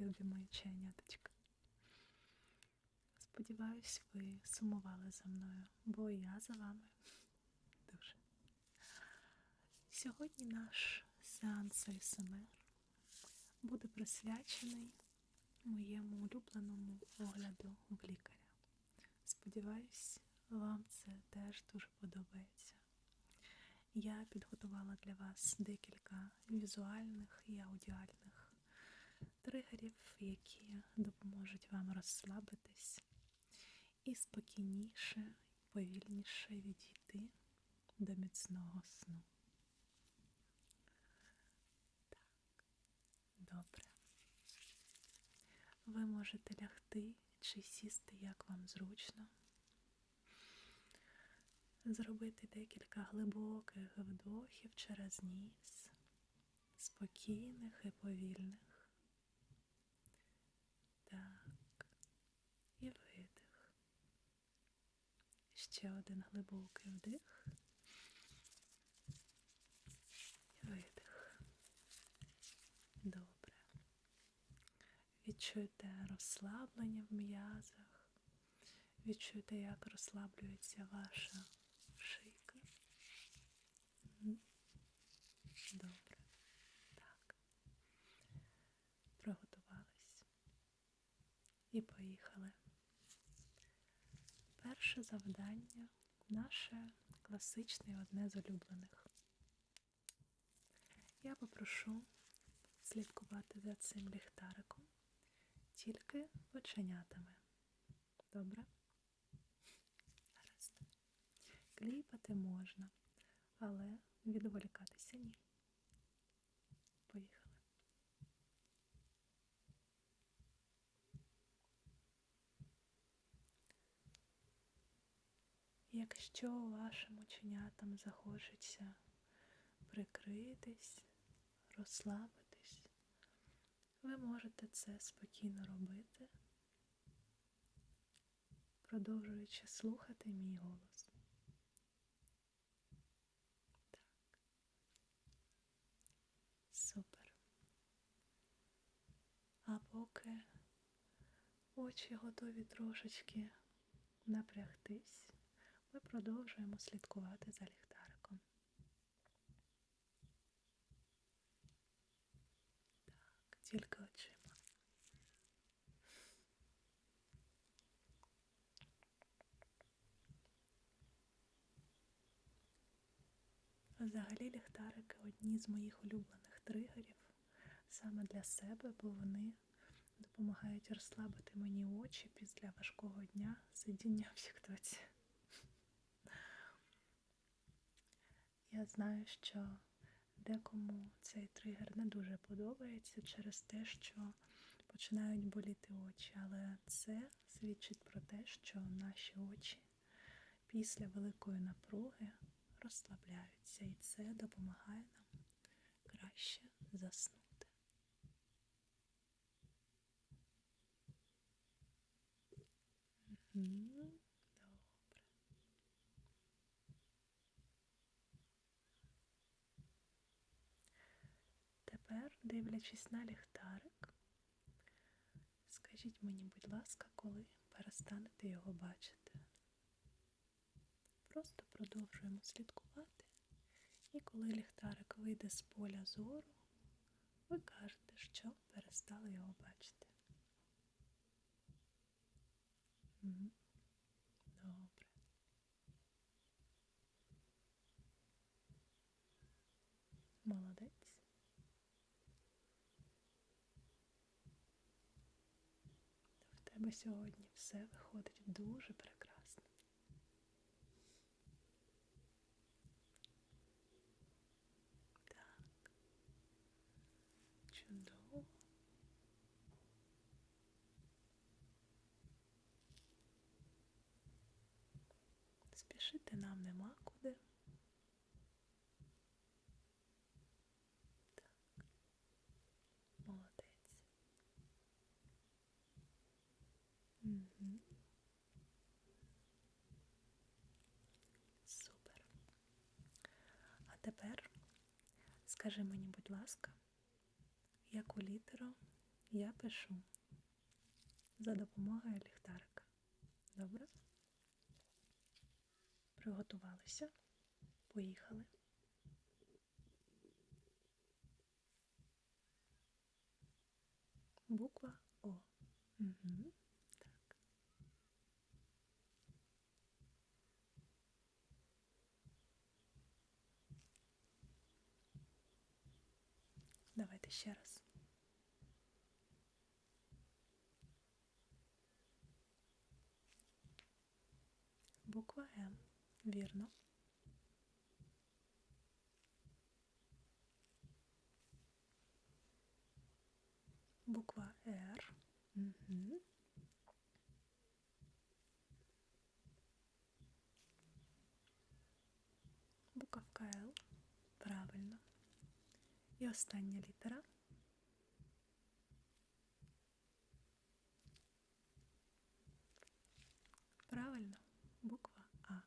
любі чайняточка. Сподіваюсь, ви сумували за мною, бо я за вами дуже. Сьогодні наш сеанс АСМР буде присвячений моєму улюбленому огляду в лікаря. Сподіваюсь, вам це теж дуже подобається. Я підготувала для вас декілька візуальних і аудіальних тригерів, які допоможуть вам розслабитись і спокійніше, повільніше відійти до міцного сну. Так, добре. Ви можете лягти чи сісти, як вам зручно. Зробити декілька глибоких вдохів через ніс, спокійних і повільних. Так, і видих. Ще один глибокий вдих. І видих. Добре. Відчуйте розслаблення в м'язах. Відчуйте, як розслаблюється ваша шийка. Добре. Так. Приготувались. І поїхали. Перше завдання наше класичне і одне з улюблених. Я попрошу слідкувати за цим ліхтариком тільки оченятами. Добре? Гаразд. Кліпати можна, але відволікатися ні. Поїхали. Якщо вашим оченятам захочеться прикритись, розслабитись, ви можете це спокійно робити, продовжуючи слухати мій голос. Так. Супер. А поки очі готові трошечки напрягтись, ми продовжуємо слідкувати за ліхтариком. Так, тільки очима. Взагалі ліхтарики одні з моїх улюблених тригерів саме для себе, бо вони допомагають розслабити мені очі після важкого дня сидіння в тіктоці. Я знаю, що декому цей тригер не дуже подобається через те, що починають боліти очі, але це свідчить про те, що наші очі після великої напруги розслабляються, і це допомагає нам краще заснути. Мгм, Добре. Тепер, дивлячись на ліхтарик, скажіть мені, будь ласка, коли перестанете його бачити. Просто продовжуємо слідкувати. І коли ліхтарик вийде з поля зору, ви кажете, що перестали його бачити. Мгм. Добре. Молодець. В тебе сьогодні все виходить дуже прекрасно. Так. Чудово. Спішити нам нема куди. Так. Молодець. Супер. А тепер скажи мені, будь ласка, яку літеру я пишу за допомогою ліхтарика. Добре? Приготувалися. Поїхали. Буква Давайте раз. Буква М. Вірно. Буква Р. Угу. Буковка Л. Правильно. І остання літера. Правильно, буква А.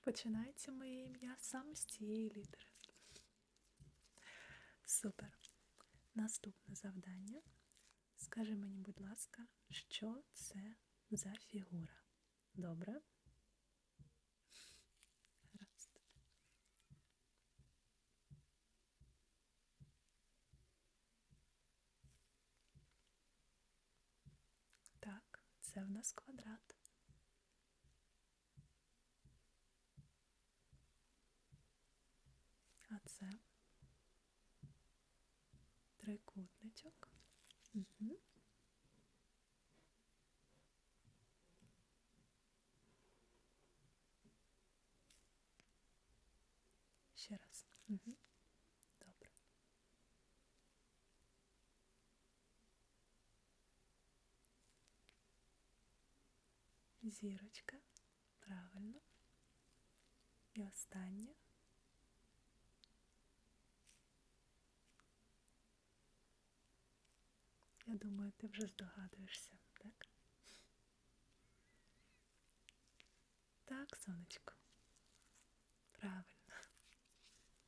Починається моє ім'я саме з цієї літери. Супер. Наступне завдання. Скажи мені, будь ласка, що це за фігура? Добре? Гаразд. Так, це в нас квадрат. А це трикутничок. Угу. Ще раз. Угу. Добре. Зірочка. Правильно. І останнє. Я думаю, ти вже здогадуєшся, так? Так, сонечко. Правильно.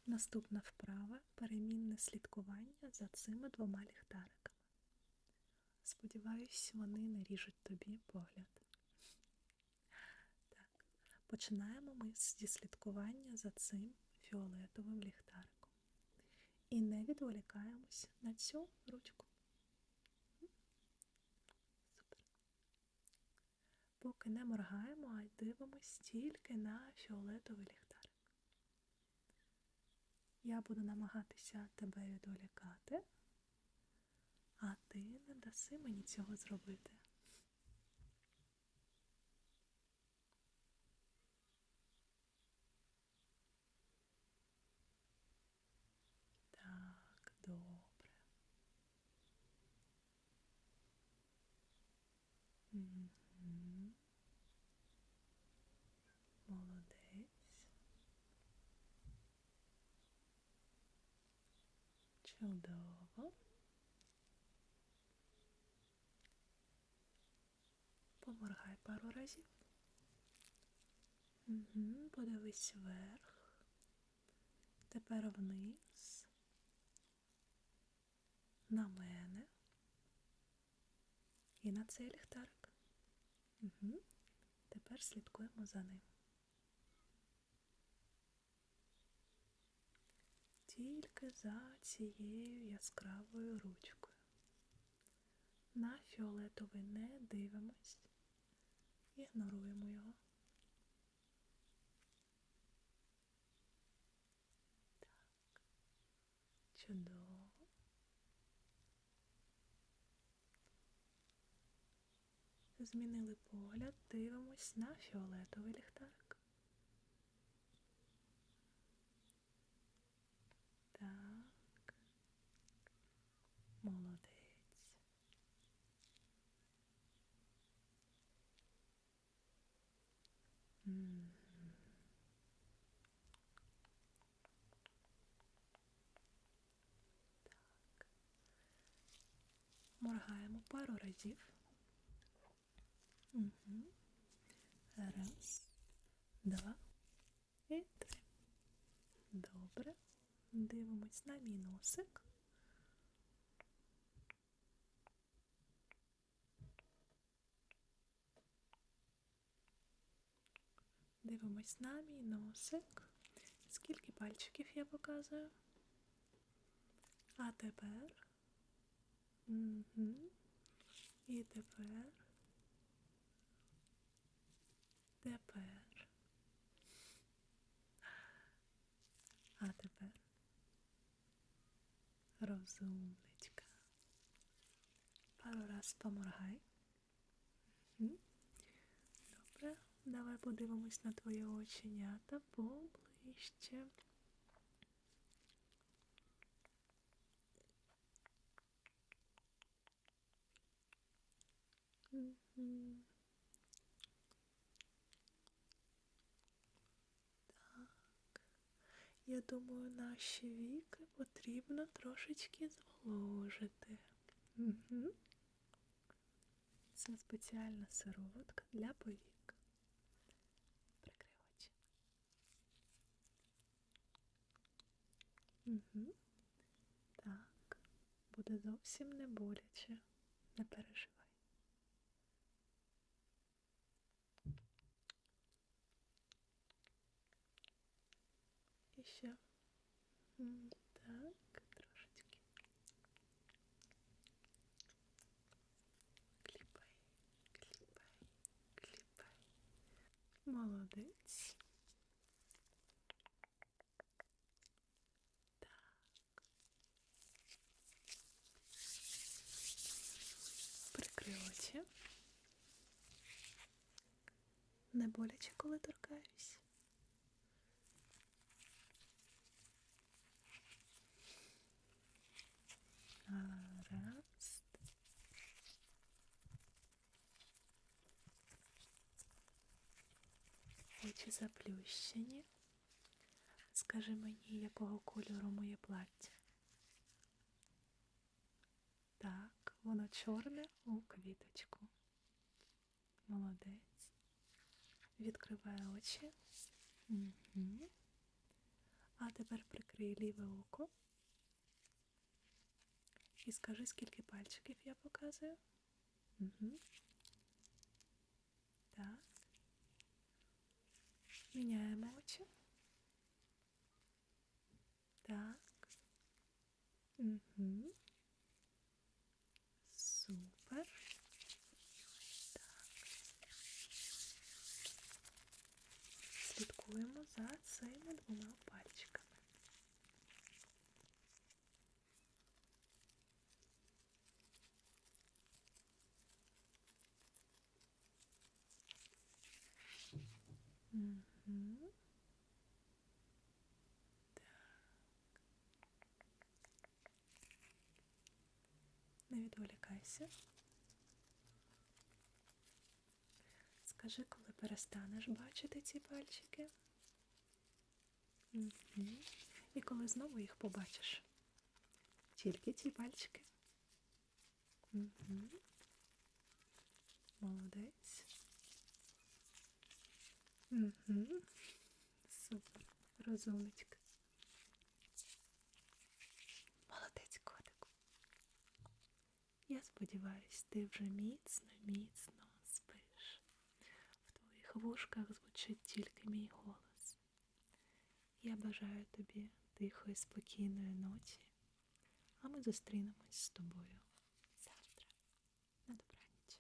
Наступна вправа перемінне слідкування за цими двома ліхтариками. Сподіваюсь, вони не ріжуть тобі погляд. Починаємо ми зі слідкування за цим фіолетовим ліхтариком. І не відволікаємось на цю ручку. Супер. Поки не моргаємо, а дивимось тільки на фіолетовий ліхтарик. Я буду намагатися тебе відволікати, а ти не даси мені цього зробити. Так, добре. Мгм. Молодець. Чудово. Поморгай пару разів. Угу. Подивись вверх. Тепер вниз. На мене. І на цей ліхтарик. Угу. Тепер слідкуємо за ним. Тільки за цією яскравою ручкою. На фіолетовий не дивимось, ігноруємо його. Так, чудово. Змінили погляд, дивимось на фіолетовий ліхтарик. моргаємо пару разів. Угу. Раз, два і три. Добре. Дивимось на мій носик. Дивимось на мій носик. Скільки пальчиків я показую? А тепер і тепер. Тепер. А тепер. Розумничка. Пару раз поморгай. Добре, давай подивимось на твої оченята поближче. Так. Я думаю, наші віки потрібно трошечки зволожити. Це спеціальна сироватка для повік. Прикрий очі. Угу. Так, буде зовсім не боляче. Не переживай. Ще. Так, трошечки. Кліпай, кліпай, кліпай. Молодець. Так. Прикрий очі. Не боляче, коли торкаюсь. Гаразд. Очі заплющені. Скажи мені, якого кольору моє плаття? Так, воно чорне у квіточку. Молодець. Відкривай очі. Угу. А тепер прикрий ліве око. І скажи, скільки пальчиків я показую. Угу. Так. Міняємо очі. Так. Угу. Супер. Так. Слідкуємо за цими двома Угу. Не відволікайся. Скажи, коли перестанеш бачити ці пальчики. Угу. І коли знову їх побачиш. Тільки ці пальчики. Угу. Молодець. Угу. Супер. Розумничка. Молодець, котику. Я сподіваюсь, ти вже міцно, міцно спиш. В твоїх вушках звучить тільки мій голос. Я бажаю тобі тихої, спокійної ночі, а ми зустрінемось з тобою